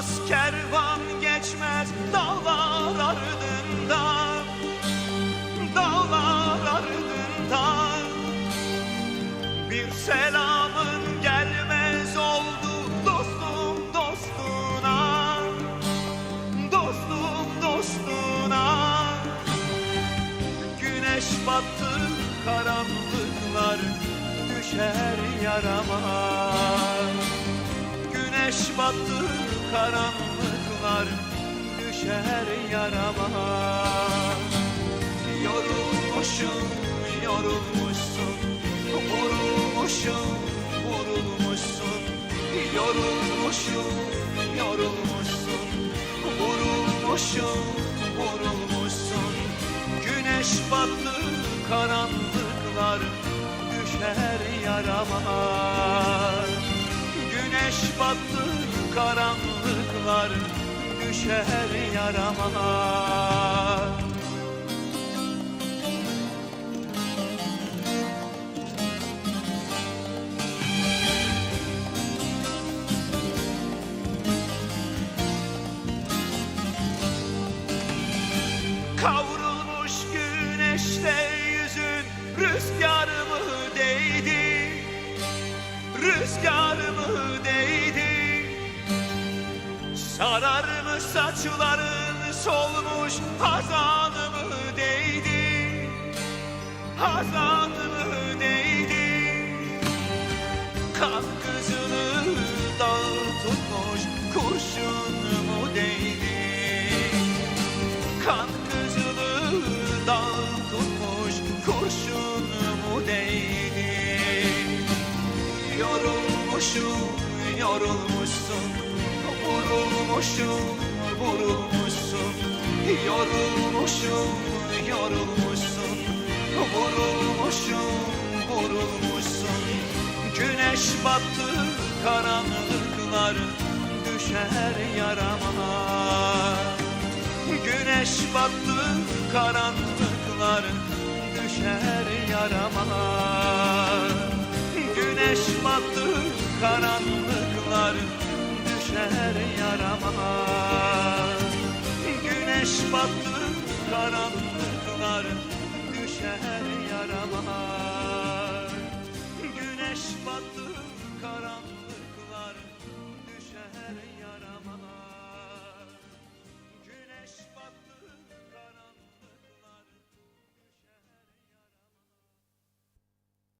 Uçmaz, kervan geçmez dağlar ardından Dağlar ardından Bir selamın gelmez oldu dostum dostuna. Dostum dostuna. Güneş battı karanlıklar düşer yarama. Güneş battı karanlıklar düşer yarama. Yorulmuşum yorulmuşsun Vurulmuşum vurulmuşsun. Yorulmuşum yorulmuşsun Vurulmuşum vurulmuşsun. Güneş battı karanlıklar düşer yarama. Güneş battı karanlıklar düşer yarama. Kavrulmuş güneşte yüzün rüzgarımı değdi? Rüzgarımı değdi Sararmış saçların solmuş hazanımı değdi? Hazanımı değdi? Kan kızılı dağ tutmuş kurşunumu değdi? Kan kızılı dağ tutmuş kurşunumu değdi? Yorulmuşum yorulmuşsun Vurulmuşum. Vurulmuşsun Yorulmuşum. Yorulmuşsun Vurulmuşum. Vurulmuşsun Güneş battı karanlıklar düşer yarama Güneş battı karanlıklar düşer yarama Güneş battı karanlıklar düşer yarama Güneş battı karanlıklar